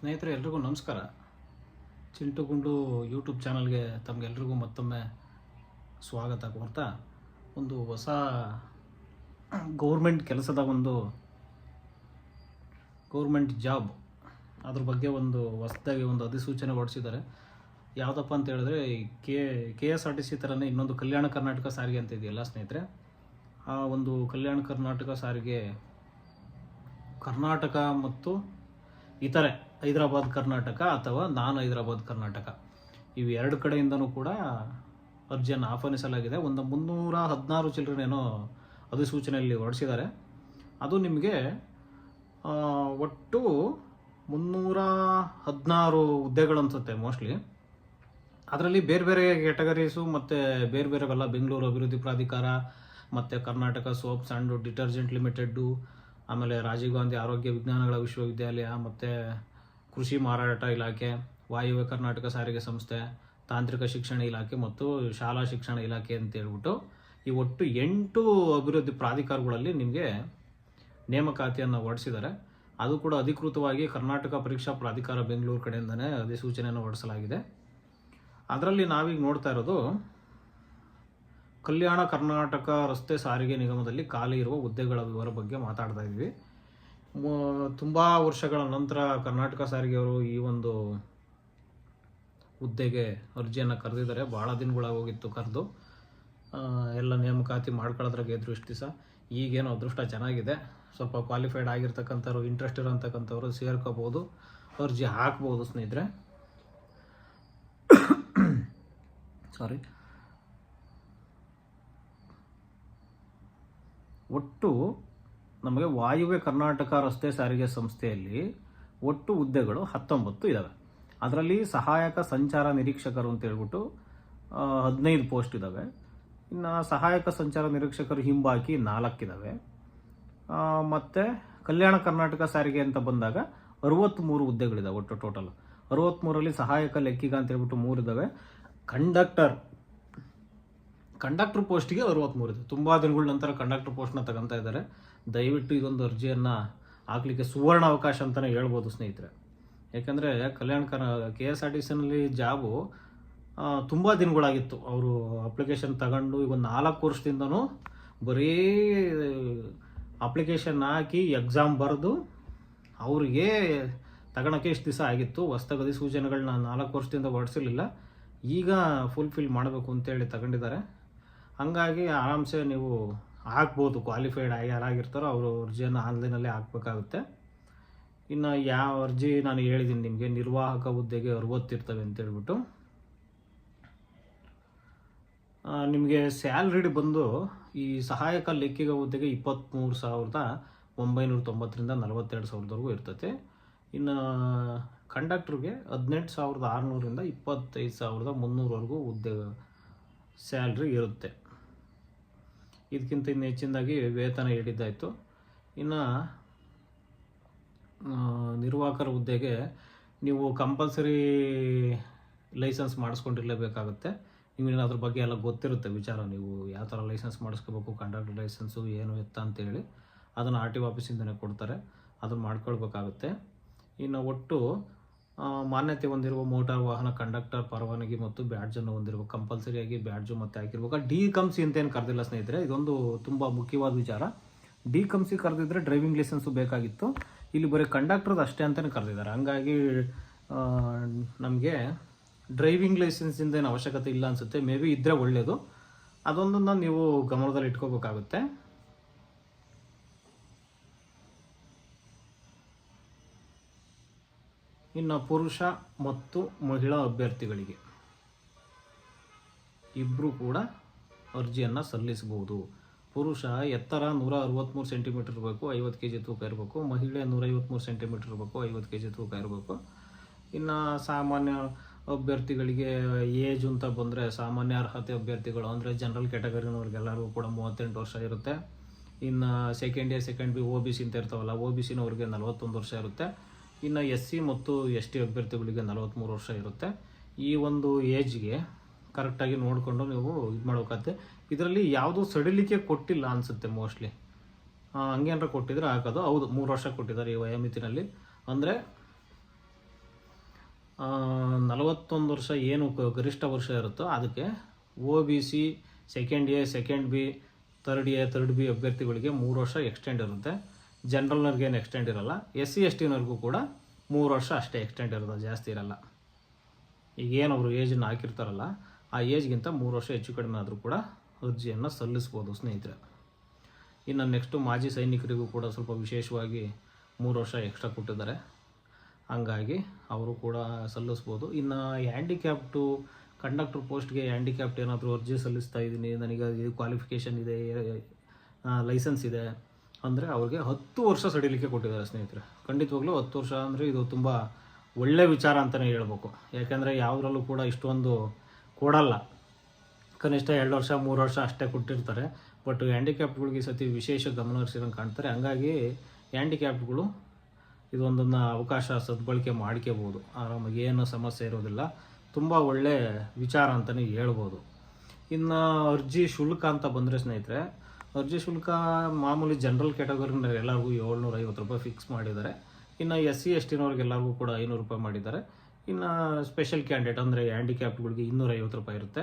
ಸ್ನೇಹಿತರೆ, ಎಲ್ರಿಗೂ ನಮಸ್ಕಾರ. ಚಿಂಟು ಗುಂಡು ಯೂಟ್ಯೂಬ್ ಚಾನಲ್ಗೆ ತಮಗೆಲ್ರಿಗೂ ಮತ್ತೊಮ್ಮೆ ಸ್ವಾಗತ ಕೋರ್ತಾ ಒಂದು ಹೊಸ ಗೌರ್ಮೆಂಟ್ ಕೆಲಸದ ಒಂದು ಗೌರ್ಮೆಂಟ್ ಜಾಬ್ ಅದ್ರ ಬಗ್ಗೆ ಒಂದು ಹೊಸದಾಗಿ ಒಂದು ಅಧಿಸೂಚನೆ ಹೊರಡಿಸಿದ್ದಾರೆ ಯಾವುದಪ್ಪ ಅಂತ ಹೇಳಿದ್ರೆ K K S R T C ಥರನೇ ಇನ್ನೊಂದು ಕಲ್ಯಾಣ ಕರ್ನಾಟಕ ಸಾರಿಗೆ ಅಂತ ಇದೆಯಲ್ಲ ಸ್ನೇಹಿತರೆ, ಆ ಒಂದು ಕಲ್ಯಾಣ ಕರ್ನಾಟಕ ಸಾರಿಗೆ ಕರ್ನಾಟಕ ಮತ್ತು ಇತರೆ ಹೈದರಾಬಾದ್ ಕರ್ನಾಟಕ ಅಥವಾ ನಾನ್ ಹೈದರಾಬಾದ್ ಕರ್ನಾಟಕ. ಇವು ಎರಡು ಕಡೆಯಿಂದನೂ ಕೂಡ ಅರ್ಜಿಯನ್ನು ಆಹ್ವಾನಿಸಲಾಗಿದೆ. ಒಂದು ಮುನ್ನೂರ ಹದಿನಾರು ಚಿಲ್ಲರೇನೋ ಅಧಿಸೂಚನೆಯಲ್ಲಿ ಹೊರಡಿಸಿದ್ದಾರೆ. ಅದು ನಿಮಗೆ ಒಟ್ಟು ಮುನ್ನೂರ ಹದಿನಾರು ಹುದ್ದೆಗಳು ಅನ್ಸುತ್ತೆ ಮೋಸ್ಟ್ಲಿ. ಅದರಲ್ಲಿ ಬೇರೆ ಬೇರೆ ಕ್ಯಾಟಗರೀಸು ಮತ್ತು ಬೇರೆ ಬೇರೆವೆಲ್ಲ ಬೆಂಗಳೂರು ಅಭಿವೃದ್ಧಿ ಪ್ರಾಧಿಕಾರ, ಮತ್ತು Karnataka soap and detergent limited, ಆಮೇಲೆ ರಾಜೀವ್ ಗಾಂಧಿ ಆರೋಗ್ಯ ವಿಜ್ಞಾನಗಳ ವಿಶ್ವವಿದ್ಯಾಲಯ, ಮತ್ತು ಕೃಷಿ ಮಾರಾಟ ಇಲಾಖೆ, ವಾಯುವ್ಯ ಕರ್ನಾಟಕ ಸಾರಿಗೆ ಸಂಸ್ಥೆ, ತಾಂತ್ರಿಕ ಶಿಕ್ಷಣ ಇಲಾಖೆ ಮತ್ತು ಶಾಲಾ ಶಿಕ್ಷಣ ಇಲಾಖೆ ಅಂತ ಹೇಳ್ಬಿಟ್ಟು ಈ ಒಟ್ಟು ಎಂಟು ಅಭಿವೃದ್ಧಿ ಪ್ರಾಧಿಕಾರಗಳಲ್ಲಿ ನಿಮಗೆ ನೇಮಕಾತಿಯನ್ನು ಹೊರಡಿಸಿದ್ದಾರೆ ಅದು ಕೂಡ ಅಧಿಕೃತವಾಗಿ ಕರ್ನಾಟಕ ಪರೀಕ್ಷಾ ಪ್ರಾಧಿಕಾರ ಬೆಂಗಳೂರು ಕಡೆಯಿಂದನೇ ಅಧಿಸೂಚನೆಯನ್ನು ಹೊರಡಿಸಲಾಗಿದೆ ಅದರಲ್ಲಿ ನಾವೀಗ ನೋಡ್ತಾ ಇರೋದು, ಕಲ್ಯಾಣ ಕರ್ನಾಟಕ ರಸ್ತೆ ಸಾರಿಗೆ ನಿಗಮದಲ್ಲಿ ಖಾಲಿ ಇರುವ ಹುದ್ದೆಗಳ ವಿವರ ಬಗ್ಗೆ ಮಾತಾಡ್ತಾ ಇದ್ವಿ. ತುಂಬ ವರ್ಷಗಳ ನಂತರ ಕರ್ನಾಟಕ ಸಾರಿಗೆಯವರು ಈ ಒಂದು ಹುದ್ದೆಗೆ ಅರ್ಜಿಯನ್ನು ಕರೆದಿದ್ದಾರೆ. ಭಾಳ ದಿನಗಳಾಗೋಗಿತ್ತು ಕರೆದು. ಎಲ್ಲ ನೇಮಕಾತಿ ಮಾಡ್ಕೊಳ್ಳೋದ್ರಾಗೆ ದೃಷ್ಟಿ ಸಹ ಈಗೇನೋ ಅದೃಷ್ಟ ಚೆನ್ನಾಗಿದೆ. ಸ್ವಲ್ಪ ಕ್ವಾಲಿಫೈಡ್ ಆಗಿರ್ತಕ್ಕಂಥವ್ರು ಇಂಟ್ರೆಸ್ಟ್ ಇರೋಂಥಕ್ಕಂಥವ್ರು ಸೇರ್ಕೋಬೋದು. ಅರ್ಜಿ ಹಾಕ್ಬೋದು ಸ್ನೇಹಿತರೆ. ಸಾರಿ ಒಟ್ಟು ನಮಗೆ ವಾಯುವ್ಯ ಕರ್ನಾಟಕ ರಸ್ತೆ ಸಾರಿಗೆ ಸಂಸ್ಥೆಯಲ್ಲಿ ಒಟ್ಟು ಹುದ್ದೆಗಳು ಹತ್ತೊಂಬತ್ತು ಇದ್ದಾವೆ ಅದರಲ್ಲಿ ಸಹಾಯಕ ಸಂಚಾರ ನಿರೀಕ್ಷಕರು ಅಂತ ಹೇಳ್ಬಿಟ್ಟು ಹದಿನೈದು ಪೋಸ್ಟ್ ಇದ್ದಾವೆ ಇನ್ನು ಸಹಾಯಕ ಸಂಚಾರ ನಿರೀಕ್ಷಕರು ಹಿಂಬಾಕಿ ನಾಲ್ಕಿದ್ದಾವೆ ಮತ್ತು ಕಲ್ಯಾಣ ಕರ್ನಾಟಕ ಸಾರಿಗೆ ಅಂತ ಬಂದಾಗ ಅರವತ್ತ್ಮೂರು ಹುದ್ದೆಗಳಿದ್ದಾವೆ ಒಟ್ಟು ಟೋಟಲ್ ಅರವತ್ತ್ಮೂರಲ್ಲಿ ಸಹಾಯಕ ಲೆಕ್ಕಿಗ ಅಂತ ಹೇಳ್ಬಿಟ್ಟು ಮೂರು ಇದ್ದಾವೆ ಕಂಡಕ್ಟರ್ ಕಂಡಕ್ಟರ್ ಪೋಸ್ಟ್ಗೆ ಅರವತ್ತ್ಮೂರು ಇದೆ. ತುಂಬ ದಿನಗಳ ನಂತರ ಕಂಡಕ್ಟರ್ ಪೋಸ್ಟ್ನ ತಗೊತಾ ಇದ್ದಾರೆ. ದಯವಿಟ್ಟು ಇದೊಂದು ಅರ್ಜಿಯನ್ನು ಹಾಕ್ಲಿಕ್ಕೆ ಸುವರ್ಣ ಅವಕಾಶ ಅಂತಲೇ ಹೇಳ್ಬೋದು ಸ್ನೇಹಿತರೆ. ಯಾಕಂದರೆ ಕಲ್ಯಾಣ ಕರ್ ಕೆ ಎಸ್ ಆರ್ ಟಿ ಸಿನಲ್ಲಿ ಜಾಬು ತುಂಬ ದಿನಗಳಾಗಿತ್ತು. ಅವರು ಅಪ್ಲಿಕೇಶನ್ ತಗೊಂಡು ಈಗ ಒಂದು ನಾಲ್ಕು ವರ್ಷದಿಂದನೂ ಬರೀ, ಅಪ್ಲಿಕೇಶನ್ ಹಾಕಿ ಎಕ್ಸಾಮ್ ಬರೆದು ಅವ್ರಿಗೆ ತಗೊಳಕ್ಕೆ ಇಷ್ಟು ದಿವಸ ಆಗಿತ್ತು. ಹೊಸ್ತಗದಿ ಸೂಚನೆಗಳನ್ನ ನಾಲ್ಕು ವರ್ಷದಿಂದ ಹೊಡೆಸಿರಲಿಲ್ಲ ಈಗ ಫುಲ್ಫಿಲ್ ಮಾಡಬೇಕು ಅಂತೇಳಿ ತಗೊಂಡಿದ್ದಾರೆ. ಹಾಗಾಗಿ ಆರಾಮ್ಸೆ ನೀವು ಹಾಕ್ಬೋದು ಕ್ವಾಲಿಫೈಡ್ ಆಗಿ ಯಾರಾಗಿರ್ತಾರೋ ಅವರು ಅರ್ಜಿಯನ್ನು ಆನ್ಲೈನಲ್ಲೇ ಹಾಕಬೇಕಾಗುತ್ತೆ. ಇನ್ನು ಯಾವ ಅರ್ಜಿ ನಾನು ಹೇಳಿದ್ದೀನಿ ನಿಮಗೆ, ನಿರ್ವಾಹಕ ಹುದ್ದೆಗೆ ಅರವತ್ತಿರ್ತವೆ ಅಂತೇಳ್ಬಿಟ್ಟು ನಿಮಗೆ ಸ್ಯಾಲ್ರಿಡ್ ಬಂದು ಈ ಸಹಾಯಕ ಲೆಕ್ಕಿಗ ಹುದ್ದೆಗೆ ಇಪ್ಪತ್ತ್ಮೂರು ಸಾವಿರದ ಒಂಬೈನೂರ ತೊಂಬತ್ತರಿಂದ ನಲವತ್ತೆರಡು ಸಾವಿರದವರೆಗೂ ಇರ್ತೈತೆ. ಇನ್ನು ಕಂಡಕ್ಟ್ರಿಗೆ ಹದಿನೆಂಟು ಸಾವಿರದ ಆರುನೂರಿಂದ ಇಪ್ಪತ್ತೈದು ಸಾವಿರದ ಮುನ್ನೂರವರೆಗೂ ಹುದ್ದೆ ಸ್ಯಾಲ್ರಿ ಇರುತ್ತೆ. ಇದಕ್ಕಿಂತ ಇನ್ನು ಹೆಚ್ಚಿನದಾಗಿ ವೇತನ ಹೇಳಿದ್ದಾಯಿತು. ಇನ್ನು ನಿರ್ವಾಹಕರ ಹುದ್ದೆಗೆ ನೀವು ಕಂಪಲ್ಸರಿ ಲೈಸೆನ್ಸ್ ಮಾಡಿಸ್ಕೊಂಡಿರಲೇಬೇಕಾಗುತ್ತೆ. ನಿಮಗೆ ಅದ್ರ ಬಗ್ಗೆ ಎಲ್ಲ ಗೊತ್ತಿರುತ್ತೆ ವಿಚಾರ. ನೀವು ಯಾವ ಥರ ಲೈಸೆನ್ಸ್ ಮಾಡಿಸ್ಕೋಬೇಕು ಕಂಡಕ್ಟರ್ ಲೈಸೆನ್ಸು ಏನು ಎತ್ತ ಅಂತೇಳಿ. ಅದನ್ನು ಆರ್ ಟಿ ಆಫೀಸಿಂದನೇ ಕೊಡ್ತಾರೆ. ಅದನ್ನು ಮಾಡ್ಕೊಳ್ಬೇಕಾಗುತ್ತೆ. ಇನ್ನು ಒಟ್ಟು ಮಾನ್ಯತೆ ಹೊಂದಿರುವ ಮೋಟಾರ್ ವಾಹನ ಕಂಡಕ್ಟರ್, ಪರವಾನಗಿ ಮತ್ತು ಬ್ಯಾಡ್ಜನ್ನು ಹೊಂದಿರುವ ಕಂಪಲ್ಸರಿಯಾಗಿ ಬ್ಯಾಡ್ಜು ಮತ್ತೆ ಹಾಕಿರ್ಬೇಕು. ಡಿ ಕಮ್ಸಿ ಅಂತ ಏನು ಕರೆದಿಲ್ಲ ಸ್ನೇಹಿತರೆ, ಇದೊಂದು ತುಂಬ ಮುಖ್ಯವಾದ ವಿಚಾರ. ಡಿ ಕಮ್ಸಿ ಕರೆದಿದ್ರೆ ಡ್ರೈವಿಂಗ್ ಲೈಸೆನ್ಸ್ ಬೇಕಾಗಿತ್ತು. ಇಲ್ಲಿ ಬರೀ ಕಂಡಕ್ಟರ್ದು ಅಷ್ಟೇ ಅಂತಲೇ ಕರೆದಿದ್ದಾರೆ. ಹಂಗಾಗಿ ನಮಗೆ ಡ್ರೈವಿಂಗ್ ಲೈಸೆನ್ಸಿಂದ ಏನು ಅವಶ್ಯಕತೆ ಇಲ್ಲ ಅನಿಸುತ್ತೆ. ಮೇ ಬಿ ಇದ್ದರೆ ಒಳ್ಳೆಯದು ಅದೊಂದನ್ನು ನೀವು ಗಮನದಲ್ಲಿ ಇಟ್ಕೋಬೇಕಾಗುತ್ತೆ ಇನ್ನು ಪುರುಷ ಮತ್ತು ಮಹಿಳಾ ಅಭ್ಯರ್ಥಿಗಳಿಗೆ ಇಬ್ಬರು ಕೂಡ ಅರ್ಜಿಯನ್ನು ಸಲ್ಲಿಸಬಹುದು. ಪುರುಷ ಎತ್ತರ ನೂರ ಅರವತ್ತ್ಮೂರು ಸೆಂಟಿಮೀಟರ್ ಇರಬೇಕು, ಐವತ್ತು ಕೆ ಜಿ ತೂಕ ಇರಬೇಕು, ಮಹಿಳೆ ನೂರೈವತ್ತ್ಮೂರು ಸೆಂಟಿಮೀಟರ್ ಇರಬೇಕು, ಐವತ್ತು ಕೆ ಜಿ ತೂಕ ಇರಬೇಕು. ಇನ್ನು ಸಾಮಾನ್ಯ ಅಭ್ಯರ್ಥಿಗಳಿಗೆ ಏಜ್ ಅಂತ ಬಂದರೆ ಸಾಮಾನ್ಯ ಅರ್ಹತೆ ಅಭ್ಯರ್ಥಿಗಳು ಅಂದರೆ ಜನರಲ್ ಕ್ಯಾಟಗರಿನವ್ರಿಗೆಲ್ಲರಿಗೂ ಕೂಡ ಮೂವತ್ತೆಂಟು ವರ್ಷ ಇರುತ್ತೆ. ಇನ್ನು second year second B O B C ಅಂತ ಇರ್ತಾವಲ್ಲ ಓ ಬಿ ಸಿನವ್ರಿಗೆ ನಲವತ್ತೊಂದು ವರ್ಷ ಇರುತ್ತೆ. ಇನ್ನು ಎಸ್ ಸಿ ಮತ್ತು ಎಸ್ ಟಿ ಅಭ್ಯರ್ಥಿಗಳಿಗೆ ನಲವತ್ತ್ಮೂರು ವರ್ಷ ಇರುತ್ತೆ. ಈ ಒಂದು ಏಜ್ಗೆ ಕರೆಕ್ಟಾಗಿ ನೋಡಿಕೊಂಡು ನೀವು ಇದು ಮಾಡಬೇಕಾಗತ್ತೆ ಇದರಲ್ಲಿ ಯಾವುದೂ ಸಡಿಲಿಕೆ ಕೊಟ್ಟಿಲ್ಲ ಅನಿಸುತ್ತೆ ಮೋಸ್ಟ್ಲಿ ಹಂಗೇನಾರ ಕೊಟ್ಟಿದ್ರೆ ಹಾಕೋದು ಹೌದು, ಮೂರು ವರ್ಷ ಕೊಟ್ಟಿದ್ದಾರೆ ಈ ವಯೋಮಿತಿನಲ್ಲಿ. ಅಂದರೆ ನಲವತ್ತೊಂದು ವರ್ಷ ಏನು ಗರಿಷ್ಠ ವರ್ಷ ಇರುತ್ತೋ ಅದಕ್ಕೆ O B C second A second B third A third B ಅಭ್ಯರ್ಥಿಗಳಿಗೆ ಮೂರು ವರ್ಷ ಎಕ್ಸ್ಟೆಂಡ್ ಇರುತ್ತೆ. ಜನರಲ್ನವ್ರಿಗೆ ಏನು ಎಕ್ಸ್ಟೆಂಡ್ ಇರಲ್ಲ ಎಸ್ ಸಿ ಎಸ್ ಟಿನವ್ರಿಗೂ ಕೂಡ ಮೂರು ವರ್ಷ ಅಷ್ಟೇ ಎಕ್ಸ್ಟೆಂಡ್ ಇರೋದು, ಜಾಸ್ತಿ ಇರಲ್ಲ. ಈಗ ಏನೊಬ್ರು ಏಜನ್ನು ಹಾಕಿರ್ತಾರಲ್ಲ, ಆ ಏಜ್ಗಿಂತ ಮೂರು ವರ್ಷ ಹೆಚ್ಚು ಕಡಿಮೆ ಆದರೂ ಕೂಡ ಅರ್ಜಿಯನ್ನು ಸಲ್ಲಿಸ್ಬೋದು ಸ್ನೇಹಿತರೆ. ಇನ್ನು ನೆಕ್ಸ್ಟು ಮಾಜಿ ಸೈನಿಕರಿಗೂ ಕೂಡ ಸ್ವಲ್ಪ ವಿಶೇಷವಾಗಿ ಮೂರು ವರ್ಷ ಎಕ್ಸ್ಟ್ರಾ ಕೊಟ್ಟಿದ್ದಾರೆ. ಹಂಗಾಗಿ ಅವರು ಕೂಡ ಸಲ್ಲಿಸ್ಬೋದು. ಇನ್ನು ಹ್ಯಾಂಡಿಕ್ಯಾಪ್ಟು ಕಂಡಕ್ಟರ್ ಪೋಸ್ಟ್ಗೆ ಹ್ಯಾಂಡಿಕ್ಯಾಪ್ಟ್ ಏನಾದರೂ ಅರ್ಜಿ ಸಲ್ಲಿಸ್ತಾ ಇದ್ದೀನಿ, ನನಗೆ ಇದು ಕ್ವಾಲಿಫಿಕೇಷನ್ ಇದೆ ಲೈಸೆನ್ಸ್ ಇದೆ. ಅಂದರೆ ಅವ್ರಿಗೆ ಹತ್ತು ವರ್ಷ ಸಡಿಲಿಕ್ಕೆ ಕೊಟ್ಟಿದ್ದಾರೆ ಸ್ನೇಹಿತರೆ. ಖಂಡಿತವಾಗ್ಲೂ ಹತ್ತು ವರ್ಷ ಅಂದರೆ ಇದು ತುಂಬ ಒಳ್ಳೆ ವಿಚಾರ ಅಂತಲೇ ಹೇಳ್ಬೇಕು. ಯಾಕೆಂದರೆ ಯಾವುದ್ರಲ್ಲೂ ಕೂಡ ಇಷ್ಟೊಂದು ಕೊಡಲ್ಲ. ಕನಿಷ್ಠ ಎರಡು ವರ್ಷ, ಮೂರು ವರ್ಷ ಅಷ್ಟೇ ಕೊಟ್ಟಿರ್ತಾರೆ. ಬಟ್ ಹ್ಯಾಂಡಿಕ್ಯಾಪ್ಟ್ಗಳಿಗೆ ಸತಿ ವಿಶೇಷ ಗಮನ ಹರಿಸಿದಂಗೆ ಕಾಣ್ತಾರೆ. ಹಂಗಾಗಿ ಹ್ಯಾಂಡಿಕ್ಯಾಪ್ಟ್ಗಳು ಇದೊಂದನ್ನು ಅವಕಾಶ ಸದ್ಬಳಕೆ ಮಾಡ್ಕೋಬೋದು. ಆರಾಮಾಗಿ ಏನು ಸಮಸ್ಯೆ ಇರೋದಿಲ್ಲ. ತುಂಬ ಒಳ್ಳೆ ವಿಚಾರ ಅಂತಲೇ ಹೇಳ್ಬೋದು. ಇನ್ನು ಅರ್ಜಿ ಶುಲ್ಕ ಅಂತ ಬಂದರೆ ಸ್ನೇಹಿತರೆ ಅರ್ಜಿ ಶುಲ್ಕ ಮಾಮೂಲಿ ಜನರಲ್ ಕ್ಯಾಟಗರಿನ ಎಲ್ಲರಿಗೂ ಏಳ್ನೂರ ಐವತ್ತು ರೂಪಾಯಿ ಫಿಕ್ಸ್ ಮಾಡಿದ್ದಾರೆ. ಇನ್ನು ಎಸ್ ಸಿ ಎಸ್ ಟಿನವ್ರಿಗೆಲ್ಲರಿಗೂ ಕೂಡ ಐನೂರು ರೂಪಾಯಿ ಮಾಡಿದ್ದಾರೆ. ಇನ್ನು ಸ್ಪೆಷಲ್ ಕ್ಯಾಂಡಿಡೇಟ್ ಅಂದರೆ ಹ್ಯಾಂಡಿಕ್ಯಾಪ್ಗಳಿಗೆ ಇನ್ನೂರ ಐವತ್ತು ರೂಪಾಯಿ ಇರುತ್ತೆ.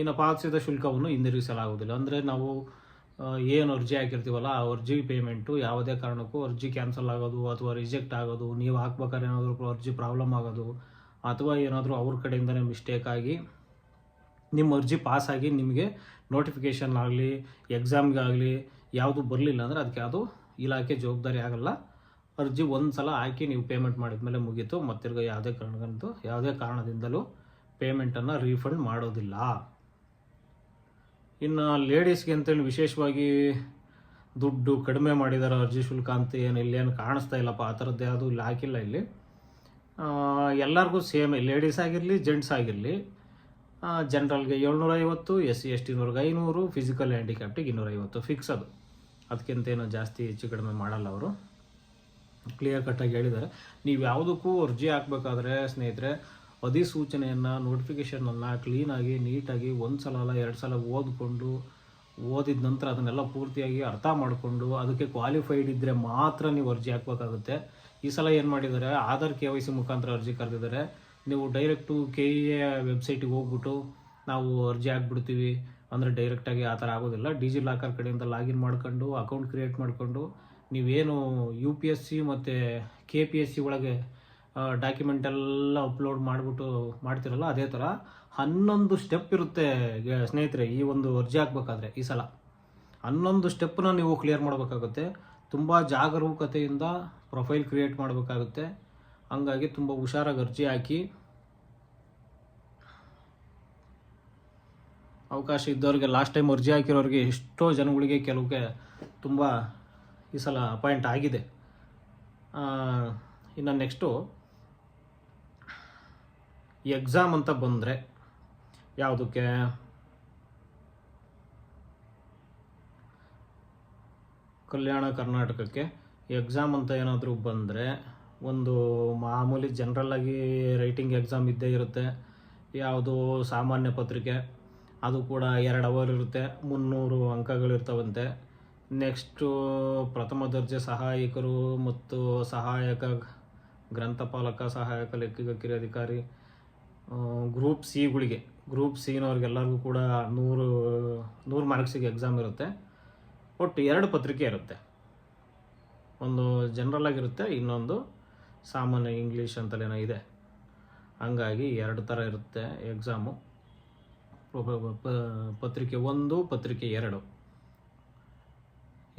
ಇನ್ನು ಪಾವತಿಸಿದ ಶುಲ್ಕವನ್ನು ಹಿಂದಿರುಗಿಸಲಾಗುವುದಿಲ್ಲ. ಅಂದರೆ ನಾವು ಏನು ಅರ್ಜಿ ಹಾಕಿರ್ತೀವಲ್ಲ, ಆ ಅರ್ಜಿ ಪೇಮೆಂಟು ಯಾವುದೇ ಕಾರಣಕ್ಕೂ ಅರ್ಜಿ ಕ್ಯಾನ್ಸಲ್ ಆಗೋದು ಅಥವಾ ರಿಜೆಕ್ಟ್ ಆಗೋದು, ನೀವು ಹಾಕ್ಬೇಕಾದ್ರೆ ಏನಾದರೂ ಅರ್ಜಿ ಪ್ರಾಬ್ಲಮ್ ಆಗೋದು, ಅಥವಾ ಏನಾದರೂ ಅವ್ರ ಕಡೆಯಿಂದನೇ ಮಿಸ್ಟೇಕ್ ಆಗಿ ನಿಮ್ಮ ಅರ್ಜಿ ಪಾಸ್ ಆಗಿ ನಿಮಗೆ ನೋಟಿಫಿಕೇಷನ್ ಆಗಲಿ ಎಕ್ಸಾಮ್ಗಾಗಲಿ ಯಾವುದು ಬರಲಿಲ್ಲ ಅಂದರೆ ಅದಕ್ಕೆ ಅದು ಇಲಾಖೆ ಜವಾಬ್ದಾರಿ ಆಗಲ್ಲ. ಅರ್ಜಿ ಒಂದು ಸಲ ಹಾಕಿ ನೀವು ಪೇಮೆಂಟ್ ಮಾಡಿದ ಮೇಲೆ ಮುಗೀತು ಮತ್ತಿರ್ಗ ಯಾವುದೇ ಕಾರಣಕ್ಕಂತೂ, ಯಾವುದೇ ಕಾರಣದಿಂದಲೂ ಪೇಮೆಂಟನ್ನು ರೀಫಂಡ್ ಮಾಡೋದಿಲ್ಲ. ಇನ್ನು ಲೇಡೀಸ್ಗೆ ಅಂತೇಳಿ ವಿಶೇಷವಾಗಿ ದುಡ್ಡು ಕಡಿಮೆ ಮಾಡಿದ್ದಾರೆ ಅರ್ಜಿ ಶುಲ್ಕ ಅಂತ ಏನು ಇಲ್ಲೇನು ಕಾಣಿಸ್ತಾ ಇಲ್ಲಪ್ಪ, ಆ ಥರದ್ದು ಯಾವುದು ಇಲ್ಲಿ, ಹಾಕಿಲ್ಲ ಇಲ್ಲಿ. ಎಲ್ಲರಿಗೂ ಸೇಮೇ ಲೇಡೀಸ್ ಆಗಿರಲಿ ಜೆಂಟ್ಸ್ ಆಗಿರಲಿ ಜನ್ರಲ್ಗೆ ಏಳ್ನೂರೈವತ್ತು ಎಸ್ ಸಿ ಎಸ್ ಟಿನವ್ರಿಗೆ ಐನೂರು ಫಿಸಿಕಲ್ ಹ್ಯಾಂಡಿಕ್ಯಾಪ್ಟಿಗೆ ಇನ್ನೂರೈವತ್ತು ಫಿಕ್ಸ್ ಅದು. ಅದಕ್ಕಿಂತ ಏನು ಜಾಸ್ತಿ ಹೆಚ್ಚು ಕಡಿಮೆ ಮಾಡಲ್ಲ ಅವರು. ಕ್ಲಿಯರ್ ಕಟ್ಟಾಗಿ ಹೇಳಿದ್ದಾರೆ. ನೀವು ಯಾವುದಕ್ಕೂ ಅರ್ಜಿ ಹಾಕಬೇಕಾದ್ರೆ ಸ್ನೇಹಿತರೆ, ಅಧಿಸೂಚನೆಯನ್ನು ನೋಟಿಫಿಕೇಷನನ್ನು ಕ್ಲೀನಾಗಿ ನೀಟಾಗಿ ಒಂದು ಸಲ ಅಲ್ಲ, ಎರಡು ಸಲ ಓದಿಕೊಂಡು, ಓದಿದ ನಂತರ ಅದನ್ನೆಲ್ಲ ಪೂರ್ತಿಯಾಗಿ ಅರ್ಥ ಮಾಡಿಕೊಂಡು, ಅದಕ್ಕೆ ಕ್ವಾಲಿಫೈಡ್ ಇದ್ದರೆ ಮಾತ್ರ ನೀವು ಅರ್ಜಿ ಹಾಕಬೇಕಾಗುತ್ತೆ. ಈ ಸಲ ಏನು ಮಾಡಿದ್ದಾರೆ, ಆಧಾರ್ ಕೆ ವೈ ಸಿ ಮುಖಾಂತರ ಅರ್ಜಿ ಕರೆದಿದ್ದಾರೆ. ನೀವು ಡೈರೆಕ್ಟು ಕೆ ಇ ಎ ವೆಬ್ಸೈಟಿಗೆ ಹೋಗ್ಬಿಟ್ಟು ನಾವು ಅರ್ಜಿ ಹಾಕ್ಬಿಡ್ತೀವಿ. ಅಂದರೆ ಡೈರೆಕ್ಟಾಗಿ ಆ ಥರ ಆಗೋದಿಲ್ಲ. ಡಿಜಿ ಲಾಕರ್ ಕಡೆಯಿಂದ ಲಾಗಿನ್ ಮಾಡ್ಕೊಂಡು ಅಕೌಂಟ್ ಕ್ರಿಯೇಟ್ ಮಾಡಿಕೊಂಡು, ನೀವೇನು ಯು ಪಿ ಎಸ್ ಸಿ ಮತ್ತು ಕೆ ಪಿ ಎಸ್ ಸಿ ಒಳಗೆ ಡಾಕ್ಯುಮೆಂಟ್ ಎಲ್ಲ ಅಪ್ಲೋಡ್ ಮಾಡಿಬಿಟ್ಟು ಮಾಡ್ತಿರಲ್ಲ, ಅದೇ ಥರ ಹನ್ನೊಂದು ಸ್ಟೆಪ್ ಇರುತ್ತೆ ಸ್ನೇಹಿತರೆ, ಈ ಒಂದು ಅರ್ಜಿ ಹಾಕ್ಬೇಕಾದ್ರೆ ಈ ಸಲ. ಹನ್ನೊಂದು ಸ್ಟೆಪ್ಪನ್ನ ನೀವು ಕ್ಲಿಯರ್ ಮಾಡಬೇಕಾಗುತ್ತೆ. ತುಂಬ ಜಾಗರೂಕತೆಯಿಂದ ಪ್ರೊಫೈಲ್ ಕ್ರಿಯೇಟ್ ಮಾಡಬೇಕಾಗುತ್ತೆ. ಹಂಗಾಗಿ ತುಂಬ ಹುಷಾರಾಗಿ ಅರ್ಜಿ ಹಾಕಿ ಅವಕಾಶ ಇದ್ದವ್ರಿಗೆ ಲಾಸ್ಟ್ ಟೈಮ್ ಅರ್ಜಿ ಹಾಕಿರೋರಿಗೆ ಎಷ್ಟೋ ಜನಗಳಿಗೆ ಕೆಲವಕ್ಕೆ ತುಂಬ ಈ ಸಲ ಅಪಾಯಿಂಟ್ ಆಗಿದೆ. ಇನ್ನು ನೆಕ್ಸ್ಟು ಎಕ್ಸಾಮ್ ಅಂತ ಬಂದರೆ ಯಾವುದಕ್ಕೆ? ಕಲ್ಯಾಣ ಕರ್ನಾಟಕಕ್ಕೆ ಎಕ್ಸಾಮ್ ಅಂತ ಏನಾದರೂ ಬಂದರೆ ಒಂದು ಮಾಮೂಲಿ ಜನರಲ್ಲಾಗಿ ರೈಟಿಂಗ್ ಎಕ್ಸಾಮ್ ಇದ್ದೇ ಇರುತ್ತೆ. ಯಾವುದು ಸಾಮಾನ್ಯ ಪತ್ರಿಕೆ, ಅದು ಕೂಡ ಎರಡು ಅವರ್ ಇರುತ್ತೆ, ಮುನ್ನೂರು ಅಂಕಗಳಿರ್ತಾವಂತೆ. ನೆಕ್ಸ್ಟು ಪ್ರಥಮ ದರ್ಜೆ ಸಹಾಯಕರು ಮತ್ತು ಸಹಾಯಕ ಗ್ರಂಥಪಾಲಕ, ಸಹಾಯಕ ಲೆಕ್ಕಿಗ ಕಿರಿಯಾಧಿಕಾರಿ ಗ್ರೂಪ್ ಸಿಗಳಿಗೆ ಗ್ರೂಪ್ ಸಿನವ್ರಿಗೆಲ್ಲರಿಗೂ ಕೂಡ ನೂರು ನೂರು ಮಾರ್ಕ್ಸಿಗೆ ಎಕ್ಸಾಮ್ ಇರುತ್ತೆ. ಒಟ್ಟು ಎರಡು ಪತ್ರಿಕೆ ಇರುತ್ತೆ. ಒಂದು ಜನರಲ್ ಆಗಿರುತ್ತೆ, ಇನ್ನೊಂದು ಸಾಮಾನ್ಯ ಇಂಗ್ಲೀಷ್ ಅಂತಲೇನೋ ಇದೆ. ಹಂಗಾಗಿ ಎರಡು ಥರ ಇರುತ್ತೆ ಎಕ್ಸಾಮು ಪತ್ರಿಕೆ ಒಂದು, ಪತ್ರಿಕೆ ಎರಡು.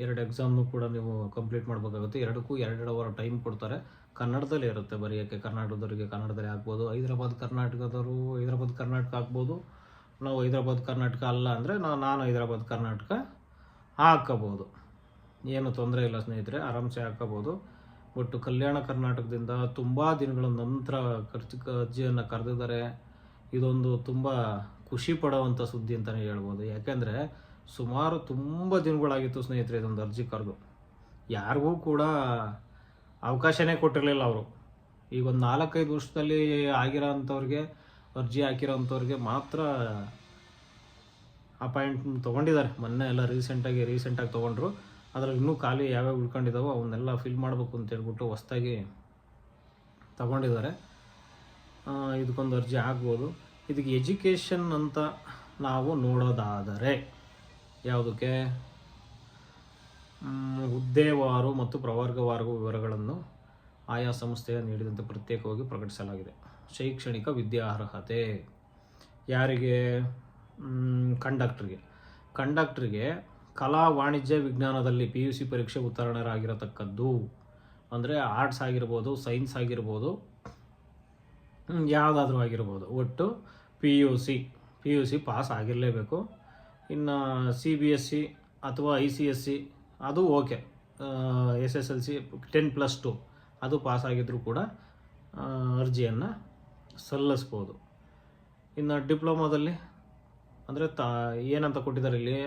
ಎರಡು ಎಕ್ಸಾಮ್ನು ಕೂಡ ನೀವು ಕಂಪ್ಲೀಟ್ ಮಾಡಬೇಕಾಗುತ್ತೆ. ಎರಡಕ್ಕೂ ಎರಡೆರಡು ಅವರ್ ಟೈಮ್ ಕೊಡ್ತಾರೆ. ಕನ್ನಡದಲ್ಲಿ ಇರುತ್ತೆ ಬರೆಯೋಕ್ಕೆ. ಕರ್ನಾಟಕದವರಿಗೆ ಕನ್ನಡದಲ್ಲಿ ಹಾಕ್ಬೋದು ಹೈದರಾಬಾದ್ ಕರ್ನಾಟಕದವರು ಹೈದರಾಬಾದ್ ಕರ್ನಾಟಕ ಹಾಕ್ಬೋದು ನಾವು ಹೈದರಾಬಾದ್ ಕರ್ನಾಟಕ ಅಲ್ಲ ಅಂದರೆ ನಾನು ಹೈದರಾಬಾದ್ ಕರ್ನಾಟಕ ಹಾಕಬೋದು. ಏನು ತೊಂದರೆ ಇಲ್ಲ ಸ್ನೇಹಿತರೆ, ಆರಾಮ್ಸೆ ಹಾಕೋಬೋದು. ಒಟ್ಟು ಕಲ್ಯಾಣ ಕರ್ನಾಟಕದಿಂದ ತುಂಬ ದಿನಗಳ ನಂತರ ಖರ್ಚು ಅರ್ಜಿಯನ್ನು ಕರೆದಿದ್ದಾರೆ. ಇದೊಂದು ತುಂಬ ಖುಷಿ ಪಡುವಂಥ ಸುದ್ದಿ ಅಂತಲೇ ಹೇಳ್ಬೋದು. ಯಾಕೆಂದರೆ ಸುಮಾರು ತುಂಬ ದಿನಗಳಾಗಿತ್ತು ಸ್ನೇಹಿತರೆ ಇದೊಂದು ಅರ್ಜಿ ಕರೆದು. ಯಾರಿಗೂ ಕೂಡ ಅವಕಾಶನೇ ಕೊಟ್ಟಿರಲಿಲ್ಲ ಅವರು. ಈಗ ಒಂದು ನಾಲ್ಕೈದು ವರ್ಷದಲ್ಲಿ ಆಗಿರೋ ಅಂಥವ್ರಿಗೆ ಅರ್ಜಿ ಹಾಕಿರೋ ಅಂಥವ್ರಿಗೆ ಮಾತ್ರ ಅಪಾಯಿಂಟ್ಮೆಂಟ್ ತೊಗೊಂಡಿದ್ದಾರೆ. ಮೊನ್ನೆ ಎಲ್ಲ ರೀಸೆಂಟಾಗಿ ರೀಸೆಂಟಾಗಿ ತೊಗೊಂಡ್ರು. ಅದ್ರಲ್ಲಿ ಇನ್ನೂ ಖಾಲಿ ಯಾವ್ಯಾವ ಉಳ್ಕೊಂಡಿದ್ದಾವೋ ಅವನ್ನೆಲ್ಲ ಫಿಲ್ ಮಾಡಬೇಕು ಅಂತ ಹೇಳ್ಬಿಟ್ಟು ಹೊಸ್ದಾಗಿ ತಗೊಂಡಿದ್ದಾರೆ. ಇದಕ್ಕೊಂದು ಅರ್ಜಿ ಆಗ್ಬೋದು. ಇದಕ್ಕೆ ಎಜುಕೇಷನ್ ಅಂತ ನಾವು ನೋಡೋದಾದರೆ ಯಾವುದಕ್ಕೆ? ಹುದ್ದೆವಾರು ಮತ್ತು ಪ್ರವರ್ಗವಾರು ವಿವರಗಳನ್ನು ಆಯಾ ಸಂಸ್ಥೆಯ ನೀಡಿದಂತೆ ಪ್ರತ್ಯೇಕವಾಗಿ ಪ್ರಕಟಿಸಲಾಗಿದೆ. ಶೈಕ್ಷಣಿಕ ವಿದ್ಯಾರ್ಹತೆ ಯಾರಿಗೆ? ಕಂಡಕ್ಟ್ರಿಗೆ ಕಂಡಕ್ಟ್ರಿಗೆ ಕಲಾ ವಾಣಿಜ್ಯ ವಿಜ್ಞಾನದಲ್ಲಿ ಪಿ ಯು ಸಿ ಪರೀಕ್ಷೆ ಉತ್ತೀರ್ಣರಾಗಿರತಕ್ಕದ್ದು. ಅಂದರೆ ಆರ್ಟ್ಸ್ ಆಗಿರ್ಬೋದು, ಸೈನ್ಸ್ ಆಗಿರ್ಬೋದು ಯಾವುದಾದ್ರೂ ಆಗಿರ್ಬೋದು. ಒಟ್ಟು P U C P U C pass ಆಗಿರಲೇಬೇಕು. ಇನ್ನು ಸಿ ಬಿ ಎಸ್ ಸಿ ಅಥವಾ ಐ ಸಿ ಎಸ್ ಸಿ ಅದು okay. S S L C ten plus two, ಅದು ಪಾಸ್ ಆಗಿದ್ದರೂ ಕೂಡ ಅರ್ಜಿಯನ್ನು ಸಲ್ಲಿಸ್ಬೋದು. ಇನ್ನು ಡಿಪ್ಲೊಮಾದಲ್ಲಿ, ಅಂದರೆ ತ, ಏನಂತ ಕೊಟ್ಟಿದ್ದಾರೆ ಇಲ್ಲಿ?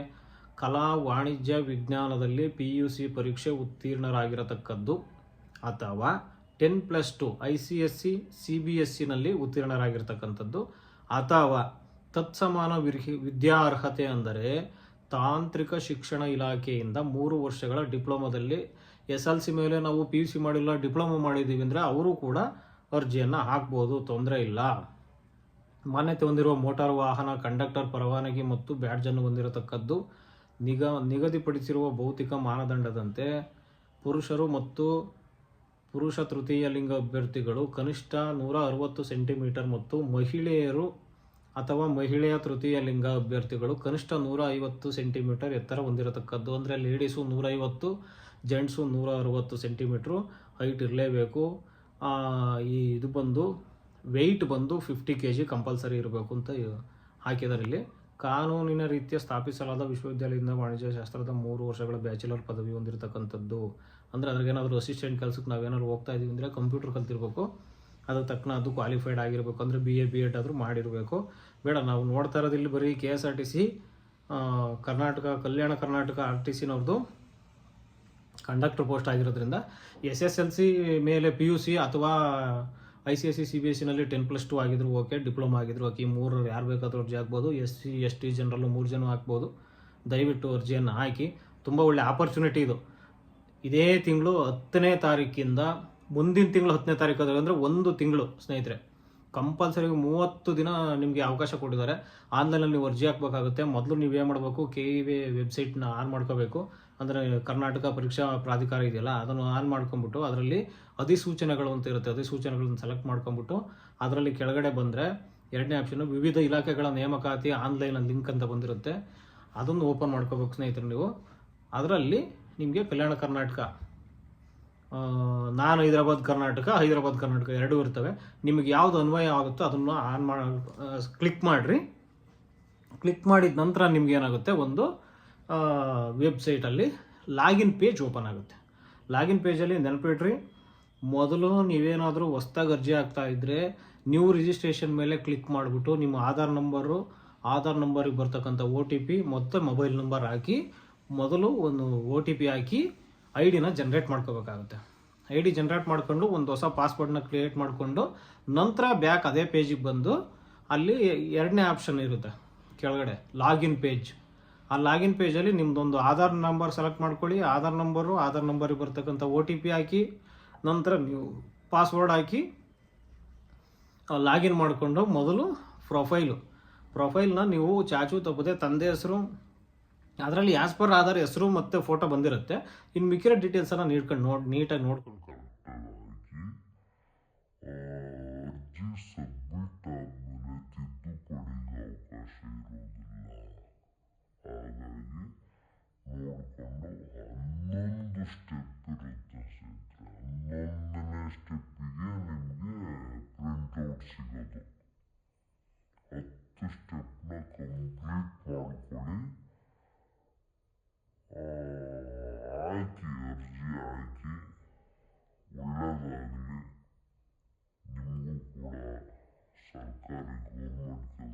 ಕಲಾ ವಾಣಿಜ್ಯ ವಿಜ್ಞಾನದಲ್ಲಿ ಪಿ ಯು ಸಿ ಪರೀಕ್ಷೆ ಉತ್ತೀರ್ಣರಾಗಿರತಕ್ಕದ್ದು ಅಥವಾ ten plus two I C S C C B S ಸಿನಲ್ಲಿ ಉತ್ತೀರ್ಣರಾಗಿರ್ತಕ್ಕಂಥದ್ದು ಅಥವಾ ತತ್ಸಮಾನ ವಿದ್ಯಾರ್ಹತೆ ಅಂದರೆ ತಾಂತ್ರಿಕ ಶಿಕ್ಷಣ ಇಲಾಖೆಯಿಂದ ಮೂರು ವರ್ಷಗಳ ಡಿಪ್ಲೊಮಾದಲ್ಲಿ ಎಸ್ ಎಲ್ ಸಿ ಮೇಲೆ ನಾವು ಪಿ ಯು ಸಿ ಮಾಡಿಲ್ಲ, ಡಿಪ್ಲೊಮಾ ಮಾಡಿದ್ದೀವಿ ಅಂದರೆ ಅವರು ಕೂಡ ಅರ್ಜಿಯನ್ನು ಹಾಕ್ಬೋದು, ತೊಂದರೆ ಇಲ್ಲ. ಮಾನ್ಯತೆ ಹೊಂದಿರುವ ಮೋಟಾರ್ ವಾಹನ ಕಂಡಕ್ಟರ್ ಪರವಾನಗಿ ಮತ್ತು ಬ್ಯಾಡ್ಜನ್ನು ಹೊಂದಿರತಕ್ಕದ್ದು ನಿಗ, ನಿಗದಿಪಡಿಸಿರುವ ಭೌತಿಕ ಮಾನದಂಡದಂತೆ ಪುರುಷರು ಮತ್ತು ಪುರುಷ ತೃತೀಯ ಲಿಂಗ ಅಭ್ಯರ್ಥಿಗಳು ಕನಿಷ್ಠ ನೂರ ಅರವತ್ತು ಸೆಂಟಿಮೀಟರ್ ಮತ್ತು ಮಹಿಳೆಯರು ಅಥವಾ ಮಹಿಳೆಯ ತೃತೀಯ ಲಿಂಗ ಅಭ್ಯರ್ಥಿಗಳು ಕನಿಷ್ಠ ನೂರ ಐವತ್ತು ಸೆಂಟಿಮೀಟರ್ ಎತ್ತರ ಹೊಂದಿರತಕ್ಕದ್ದು. ಅಂದರೆ ಲೇಡೀಸು ನೂರೈವತ್ತು ಜೆಂಟ್ಸು ನೂರ ಅರವತ್ತು ಸೆಂಟಿಮೀಟ್ರು ಹೈಟ್ ಇರಲೇಬೇಕು. ಈ ಇದು ಬಂದು ವೆಯ್ಟ್ ಬಂದು ಫಿಫ್ಟಿ ಕೆ ಜಿ ಕಂಪಲ್ಸರಿ ಇರಬೇಕು ಅಂತ ಹಾಕಿದ್ದಾರೆ ಇಲ್ಲಿ. ಕಾನೂನಿನ ರೀತಿಯ ಸ್ಥಾಪಿಸಲಾದ ವಿಶ್ವವಿದ್ಯಾಲಯದಿಂದ ವಾಣಿಜ್ಯ ಶಾಸ್ತ್ರದ ಮೂರು ವರ್ಷಗಳ ಬ್ಯಾಚುಲರ್ ಪದವಿ ಹೊಂದಿರತಕ್ಕಂಥದ್ದು. ಅಂದರೆ ಅದ್ರಾಗೇನಾದರೂ ಅಸಿಸ್ಟೆಂಟ್ ಕೆಲಸಕ್ಕೆ ನಾವೇನಾದ್ರು ಹೋಗ್ತಾ ಇದ್ದೀವಿ ಅಂದರೆ ಕಂಪ್ಯೂಟರ್ ಕಲ್ತಿರ್ಬೇಕು. ಅದಕ್ಕೆ ತಕ್ಕನ ಅದು ಕ್ವಾಲಿಫೈಡ್ ಆಗಿರಬೇಕು. ಅಂದರೆ ಬಿ ಎ ಬಿ ಎಡ್ ಆದರೂ ಮಾಡಿರಬೇಕು. ಬೇಡ, ನಾವು ನೋಡ್ತಾ ಇರೋದು ಇಲ್ಲಿ ಬರೀ K S R T C Karnataka, Kalyana Karnataka R T ಸಿನವ್ರದ್ದು conductor post ಆಗಿರೋದ್ರಿಂದ ಎಸ್ ಎಸ್ ಎಲ್ ಸಿ ಮೇಲೆ ಪಿ ಯು ಸಿ ಅಥವಾ I C S C C B S ಸಿನಲ್ಲಿ ten plus two ಆಗಿದ್ರು ಓಕೆ ಡಿಪ್ಲೊಮಾ ಆಗಿದ್ರು okay ಮೂರು ಯಾರು ಬೇಕಾದರೂ ಅರ್ಜಿ ಹಾಕ್ಬೋದು S C S T general ಮೂರು ಜನ ಹಾಕ್ಬೋದು. ದಯವಿಟ್ಟು ಅರ್ಜಿಯನ್ನು ಹಾಕಿ, ತುಂಬ ಒಳ್ಳೆ ಆಪರ್ಚುನಿಟಿ ಇದು. ಇದೇ ತಿಂಗಳು ಹತ್ತನೇ ತಾರೀಕಿಂದ ಮುಂದಿನ ತಿಂಗಳು ಹತ್ತನೇ ತಾರೀಕು ಅಂದರೆ ಒಂದು ತಿಂಗಳು, ಸ್ನೇಹಿತರೆ. ಕಂಪಲ್ಸರಿ ಮೂವತ್ತು ದಿನ ನಿಮಗೆ ಅವಕಾಶ ಕೊಟ್ಟಿದ್ದಾರೆ. ಆನ್ಲೈನಲ್ಲಿ ನೀವು ಅರ್ಜಿ ಹಾಕಬೇಕಾಗುತ್ತೆ. ಮೊದಲು ನೀವೇನು ಮಾಡಬೇಕು ಕೆ ಇ ವಿ ವೆಬ್ಸೈಟ್ನ ಆನ್ ಮಾಡ್ಕೋಬೇಕು. ಅಂದರೆ ಕರ್ನಾಟಕ ಪರೀಕ್ಷಾ ಪ್ರಾಧಿಕಾರ ಇದೆಯಲ್ಲ, ಅದನ್ನು ಆನ್ ಮಾಡ್ಕೊಂಬಿಟ್ಟು ಅದರಲ್ಲಿ ಅಧಿಸೂಚನೆಗಳು ಅಂತ ಇರುತ್ತೆ. ಅಧಿಸೂಚನೆಗಳನ್ನು ಸೆಲೆಕ್ಟ್ ಮಾಡ್ಕೊಂಬಿಟ್ಟು ಅದರಲ್ಲಿ ಕೆಳಗಡೆ ಬಂದರೆ ಎರಡನೇ ಆಪ್ಷನ್ನು ವಿವಿಧ ಇಲಾಖೆಗಳ ನೇಮಕಾತಿ ಆನ್ಲೈನ್ ಲಿಂಕ್ ಅಂತ ಬಂದಿರುತ್ತೆ. ಅದನ್ನು ಓಪನ್ ಮಾಡ್ಕೋಬೇಕು ಸ್ನೇಹಿತರೆ ನೀವು. ಅದರಲ್ಲಿ ನಿಮಗೆ ಕಲ್ಯಾಣ ಕರ್ನಾಟಕ ನಾನು ಹೈದರಾಬಾದ್ ಕರ್ನಾಟಕ ಹೈದರಾಬಾದ್ ಕರ್ನಾಟಕ ಎರಡೂ ಇರ್ತವೆ. ನಿಮಗೆ ಯಾವುದು ಅನ್ವಯ ಆಗುತ್ತೋ ಅದನ್ನು ಆನ್ ಮಾಡಿ ಕ್ಲಿಕ್ ಮಾಡಿರಿ. ಕ್ಲಿಕ್ ಮಾಡಿದ ನಂತರ ನಿಮ್ಗೆ ಏನಾಗುತ್ತೆ? ಒಂದು ವೆಬ್ಸೈಟಲ್ಲಿ ಲಾಗಿನ್ ಪೇಜ್ ಓಪನ್ ಆಗುತ್ತೆ. ಲಾಗಿನ್ ಪೇಜಲ್ಲಿ ನೆನಪಿಡ್ರಿ ಮೊದಲು ನೀವೇನಾದರೂ ಹೊಸ್ದಾಗಿ ಅರ್ಜಿ ಆಗ್ತಾ ಇದ್ದರೆ ನ್ಯೂ ರಿಜಿಸ್ಟ್ರೇಷನ್ ಮೇಲೆ ಕ್ಲಿಕ್ ಮಾಡಿಬಿಟ್ಟು ನಿಮ್ಮ ಆಧಾರ್ ನಂಬರು ಆಧಾರ್ ನಂಬರಿಗೆ ಬರ್ತಕ್ಕಂಥ ಒ ಟಿ ಪಿ ಮೊತ್ತ ಮೊಬೈಲ್ ನಂಬರ್ ಹಾಕಿ ಮೊದಲು ಒಂದು ಒ ಟಿ ಪಿ ಹಾಕಿ ಐ ಡಿನ ಜನ್ರೇಟ್ ಮಾಡ್ಕೋಬೇಕಾಗುತ್ತೆ. ಐ ಡಿ ಜನ್ರೇಟ್ ಮಾಡಿಕೊಂಡು ಒಂದು ಹೊಸ ಪಾಸ್ವರ್ಡ್ನ ಕ್ರಿಯೇಟ್ ಮಾಡಿಕೊಂಡು ನಂತರ ಬ್ಯಾಕ್ ಅದೇ ಪೇಜಿಗೆ ಬಂದು ಅಲ್ಲಿ ಎರಡನೇ ಆಪ್ಷನ್ ಇರುತ್ತೆ. ಕೆಳಗಡೆ ಲಾಗಿನ್ ಪೇಜ್ ಆ ಲಾಗಿನ್ ಪೇಜಲ್ಲಿ ನಿಮ್ಮದೊಂದು ಆಧಾರ್ ನಂಬರ್ ಸೆಲೆಕ್ಟ್ ಮಾಡ್ಕೊಳ್ಳಿ. ಆಧಾರ್ ನಂಬರು, ಆಧಾರ್ ನಂಬರಿಗೆ ಬರ್ತಕ್ಕಂಥ ಒ ಟಿ ಪಿ ಹಾಕಿ, ನಂತರ ನೀವು ಪಾಸ್ವರ್ಡ್ ಹಾಕಿ ಲಾಗಿನ್ ಮಾಡಿಕೊಂಡು ಮೊದಲು ಪ್ರೊಫೈಲು. ಪ್ರೊಫೈಲ್ನ ನೀವು ಚಾಚು ತಪ್ಪದೆ ತಂದೆ ಹೆಸರು, ಅದರಲ್ಲಿ ಆಸ್ ಪರ್ ಆಧಾರ್ ಹೆಸರು ಮತ್ತು ಫೋಟೋ ಬಂದಿರುತ್ತೆ. ಇನ್ನು ಮಿಕ್ಕಿರೋ ಡೀಟೇಲ್ಸನ್ನು ನೀಡ್ಕೊಂಡು ನೋಡಿ ನೀಟಾಗಿ ನೋಡ್ಕೊಂಡು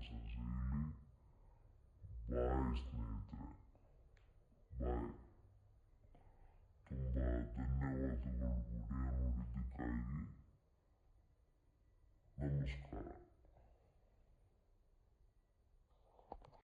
chances